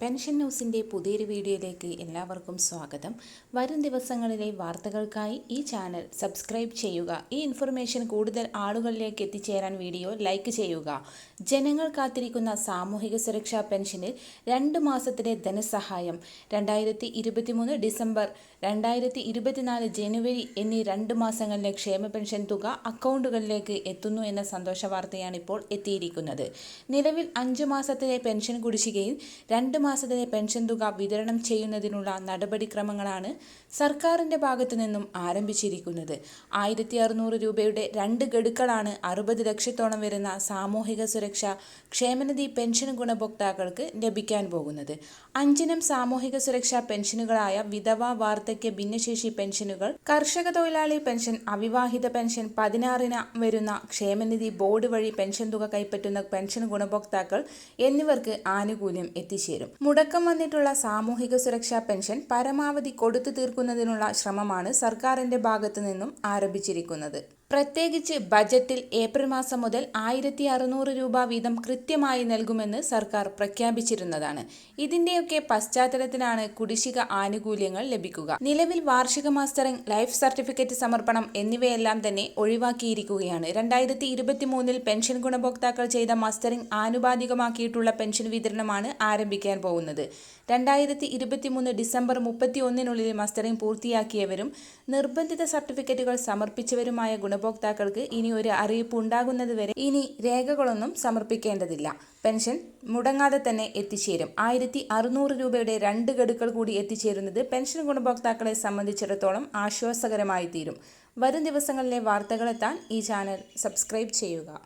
Pension ന്യൂസിന്റെ പുതിയൊരു വീഡിയോയിലേക്ക് എല്ലാവർക്കും സ്വാഗതം. വരും ദിവസങ്ങളിലെ വാർത്തകൾക്കായി ഈ ചാനൽ സബ്സ്ക്രൈബ് ചെയ്യുക. ഈ ഇൻഫർമേഷൻ കൂടുതൽ ആളുകളിലേക്ക് എത്തിച്ചേരാൻ വീഡിയോ ലൈക്ക് ചെയ്യുക. ജനങ്ങൾ കാത്തിരിക്കുന്ന സാമൂഹിക സുരക്ഷാ പെൻഷനിൽ രണ്ട് മാസത്തിലെ ധനസഹായം രണ്ടായിരത്തി ഇരുപത്തിമൂന്ന് ഡിസംബർ രണ്ടായിരത്തി ഇരുപത്തിനാല് ജനുവരി എന്നീ രണ്ട് മാസങ്ങളിലെ ക്ഷേമ പെൻഷൻ തുക അക്കൗണ്ടുകളിലേക്ക് എത്തുന്നു എന്ന സന്തോഷ വാർത്തയാണ് ഇപ്പോൾ എത്തിയിരിക്കുന്നത്. നിലവിൽ അഞ്ച് മാസത്തിലെ പെൻഷൻ കുടിശ്ശികയിൽ രണ്ട് മാസത്തിലെ പെൻഷൻ തുക വിതരണം ചെയ്യുന്നതിനുള്ള നടപടിക്രമങ്ങളാണ് സർക്കാരിന്റെ ഭാഗത്തു നിന്നും ആരംഭിച്ചിരിക്കുന്നത്. ആയിരത്തി അറുന്നൂറ് രൂപയുടെ രണ്ട് ഗഡുക്കളാണ് അറുപത് ലക്ഷത്തോളം വരുന്ന സാമൂഹിക സുരക്ഷ ക്ഷേമനിധി പെൻഷൻ ഗുണഭോക്താക്കൾക്ക് ലഭിക്കാൻ പോകുന്നത്. അഞ്ചിനം സാമൂഹിക സുരക്ഷാ പെൻഷനുകളായ വിധവ വാർദ്ധക്യ ഭിന്നശേഷി പെൻഷനുകൾ കർഷക തൊഴിലാളി പെൻഷൻ അവിവാഹിത പെൻഷൻ പതിനാറിന് വരുന്ന ക്ഷേമനിധി ബോർഡ് വഴി പെൻഷൻ തുക കൈപ്പറ്റുന്ന പെൻഷൻ ഗുണഭോക്താക്കൾ എന്നിവർക്ക് ആനുകൂല്യം എത്തിച്ചേരും. മുടക്കം വന്നിട്ടുള്ള സാമൂഹിക സുരക്ഷാ പെൻഷൻ പരമാവധി കൊടുത്തു തീർക്കുന്നതിനുള്ള ശ്രമമാണ് സർക്കാരിന്റെ ഭാഗത്തു നിന്നും ആരംഭിച്ചിരിക്കുന്നത്. പ്രത്യേകിച്ച് ബജറ്റിൽ ഏപ്രിൽ മാസം മുതൽ ആയിരത്തി അറുന്നൂറ് രൂപ വീതം കൃത്യമായി നൽകുമെന്ന് സർക്കാർ പ്രഖ്യാപിച്ചിരുന്നതാണ്. ഇതിന്റെയൊക്കെ പശ്ചാത്തലത്തിലാണ് കുടിശ്ശിക ആനുകൂല്യങ്ങൾ ലഭിക്കുക. നിലവിൽ വാർഷിക മാസ്റ്ററിംഗ് ലൈഫ് സർട്ടിഫിക്കറ്റ് സമർപ്പണം എന്നിവയെല്ലാം തന്നെ ഒഴിവാക്കിയിരിക്കുകയാണ്. രണ്ടായിരത്തി ഇരുപത്തി മൂന്നിൽ പെൻഷൻ ഗുണഭോക്താക്കൾ ചെയ്ത മാസ്റ്ററിംഗ് ആനുപാതികമാക്കിയിട്ടുള്ള പെൻഷൻ വിതരണമാണ് ആരംഭിക്കാൻ പോകുന്നത്. രണ്ടായിരത്തി ഇരുപത്തി മൂന്ന് ഡിസംബർ മുപ്പത്തി ഒന്നിനുള്ളിൽ മസ്റ്ററിംഗ് പൂർത്തിയാക്കിയവരും നിർബന്ധിത സർട്ടിഫിക്കറ്റുകൾ സമർപ്പിച്ചവരുമായ ഗുണഭോക്താക്കൾക്ക് ഇനി ഒരു അറിയിപ്പ് ഉണ്ടാകുന്നതുവരെ ഇനി രേഖകളൊന്നും സമർപ്പിക്കേണ്ടതില്ല. പെൻഷൻ മുടങ്ങാതെ തന്നെ എത്തിച്ചേരും. ആയിരത്തി അറുന്നൂറ് രൂപയുടെ രണ്ട് ഗഡുക്കൾ കൂടി എത്തിച്ചേരുന്നത് പെൻഷൻ ഗുണഭോക്താക്കളെ സംബന്ധിച്ചിടത്തോളം ആശ്വാസകരമായി തീരും. വരും ദിവസങ്ങളിലെ വാർത്തകളെത്താൻ ഈ ചാനൽ സബ്സ്ക്രൈബ് ചെയ്യുക.